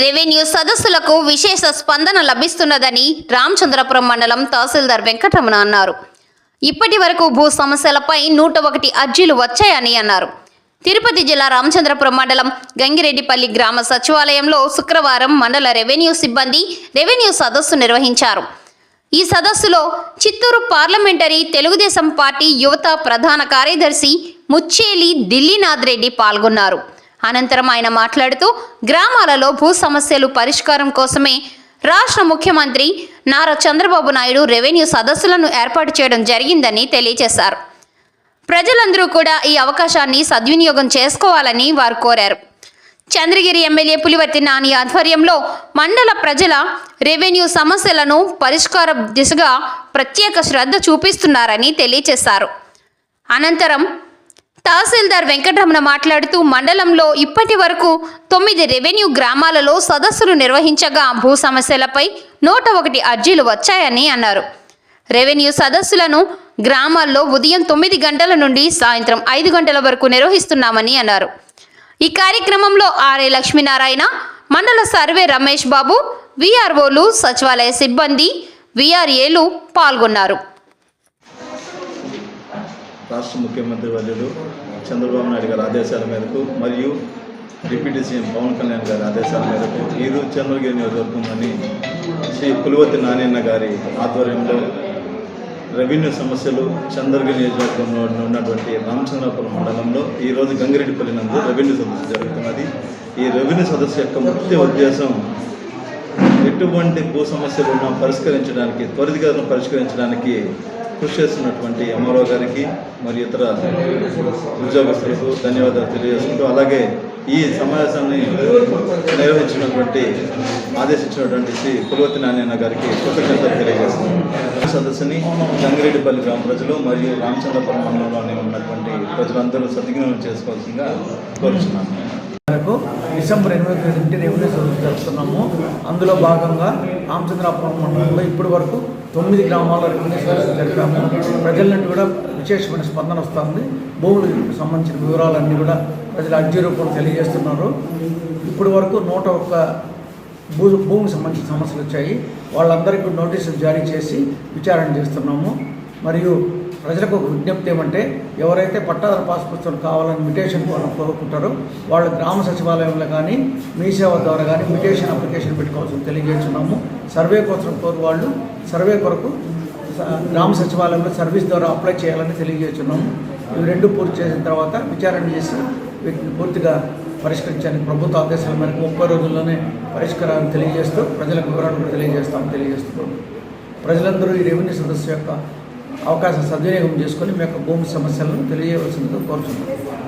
Revenue సదస్సులకు విశేష స్పందన లభిస్తున్నదని రామచంద్రపురం మండలం తహసీల్దార్ వెంకటరమణ అన్నారు. ఇప్పటి వరకు భూ సమస్యలపై నూట ఒకటి అర్జీలు వచ్చాయని అన్నారు. తిరుపతి జిల్లా రామచంద్రపురం మండలం గంగిరెడ్డిపల్లి గ్రామ సచివాలయంలో శుక్రవారం మండల రెవెన్యూ సిబ్బంది రెవెన్యూ సదస్సు నిర్వహించారు. ఈ సదస్సులో చిత్తూరు పార్లమెంటరీ తెలుగుదేశం పార్టీ యువత ప్రధాన కార్యదర్శి ముచ్చేలి దిల్లీనాథ్ రెడ్డి పాల్గొన్నారు. అనంతరం ఆయన మాట్లాడుతూ గ్రామాలలో భూ సమస్యలు పరిష్కారం కోసమే రాష్ట్ర ముఖ్యమంత్రి నారా చంద్రబాబు నాయుడు రెవెన్యూ సదస్సులను ఏర్పాటు చేయడం జరిగిందని తెలియజేశారు. ప్రజలందరూ కూడా ఈ అవకాశాన్ని సద్వినియోగం చేసుకోవాలని వారు కోరారు. చంద్రగిరి ఎమ్మెల్యే పులివర్తి నాని ఆధ్వర్యంలో మండల ప్రజల రెవెన్యూ సమస్యలను పరిష్కార దిశగా ప్రత్యేక శ్రద్ధ చూపిస్తున్నారని తెలియజేశారు. అనంతరం తహసీల్దార్ వెంకటరమణ మాట్లాడుతూ మండలంలో ఇప్పటి వరకు తొమ్మిది రెవెన్యూ గ్రామాలలో సదస్సులు నిర్వహించగా భూ సమస్యలపై నూట ఒకటి అర్జీలు వచ్చాయని అన్నారు. రెవెన్యూ సదస్సులను గ్రామాల్లో ఉదయం తొమ్మిది గంటల నుండి సాయంత్రం ఐదు గంటల వరకు నిర్వహిస్తున్నామని అన్నారు. ఈ కార్యక్రమంలో ఆర్ఏ లక్ష్మీనారాయణ మండల సర్వే రమేష్ బాబు విఆర్ఓలు సచివాలయ సిబ్బంది విఆర్ఏలు పాల్గొన్నారు. రాష్ట్ర ముఖ్యమంత్రి వర్యులు చంద్రబాబు నాయుడు గారి ఆదేశాల మేరకు మరియు డిప్యూటీ సీఎం పవన్ కళ్యాణ్ గారి ఆదేశాల మేరకు ఈరోజు చంద్రగిరి నియోజకవర్గంలోని శ్రీ పులివతి నానన్న గారి ఆధ్వర్యంలో రెవెన్యూ సమస్యలు చంద్రగిరి నియోజకవర్గంలో ఉన్నటువంటి రామచంద్రపురం మండలంలో ఈరోజు గంగిరెడ్డిపల్లి నందు రెవెన్యూ సదస్సు జరుగుతున్నది. ఈ రెవెన్యూ సదస్సు యొక్క ముఖ్య ఉద్దేశం ఎటువంటి భూ సమస్యలు ఉన్నా పరిష్కరించడానికి త్వరితగతిన పరిష్కరించడానికి కృషి చేస్తున్నటువంటి ఎంఆర్ఓ గారికి మరియు ఇతర ఉద్యోగస్తులకు ధన్యవాదాలు తెలియజేసుకుంటూ అలాగే ఈ సమావేశాన్ని నిర్వహించినటువంటి ఆదేశించినటువంటి శ్రీ పులవతి నారాయణ గారికి కృతజ్ఞతలు తెలియజేస్తున్నాను. సదస్సుని గంగిరెడ్డిపల్లి గ్రామ ప్రజలు మరియు రామచంద్రపురం మండలంలోనే ఉన్నటువంటి ప్రజలందరూ సద్వినియోగం చేసుకోవాల్సిందిగా కోరుచున్నాను. డిసెంబర్ ఎనిమిది తేదీ రెవెన్యూ సర్వీస్ జరుపుతున్నాము. అందులో భాగంగా రామచంద్రాపురం మండలంలో ఇప్పటి వరకు తొమ్మిది గ్రామాల్లో రెవెన్యూ సర్వీస్ జరిపాము. ప్రజల నుండి కూడా విశేషమైన స్పందన వస్తుంది. భూములకు సంబంధించిన వివరాలన్నీ కూడా ప్రజలు అర్జీ రూపంలో తెలియజేస్తున్నారు. ఇప్పటి వరకు నూట ఒక్క భూ భూమికి సంబంధించిన సమస్యలు వచ్చాయి. వాళ్ళందరికీ నోటీసులు జారీ చేసి విచారణ చేస్తున్నాము. మరియు ప్రజలకు ఒక విజ్ఞప్తి ఏమంటే ఎవరైతే పట్టాదారు పాస్ పుస్తకం కావాలని మిటేషన్ కోసం కోరుకుంటారో వాళ్ళు గ్రామ సచివాలయంలో కానీ మీ సేవ ద్వారా కానీ మిటేషన్ అప్లికేషన్ పెట్టుకోవాల్సింది తెలియజేస్తున్నాము. సర్వే కోసం కోరు వాళ్ళు సర్వే కొరకు గ్రామ సచివాలయంలో సర్వీస్ ద్వారా అప్లై చేయాలని తెలియజేస్తున్నాము. ఇవి రెండు పూర్తి చేసిన తర్వాత విచారణ చేసి వీటిని పూర్తిగా పరిష్కరించడానికి ప్రభుత్వ ఆదేశాల మేరకు ముప్పై రోజుల్లోనే పరిష్కారాన్ని తెలియజేస్తూ ప్రజలకు వివరాలు కూడా తెలియజేస్తామని తెలియజేస్తున్నాం ప్రజలందరూ ఈ రెవెన్యూ సదస్సు యొక్క అవకాశం సద్వినియోగం చేసుకొని మీ యొక్క భూమి సమస్యలను తెలియవలసిందిగా కోరుతున్నాను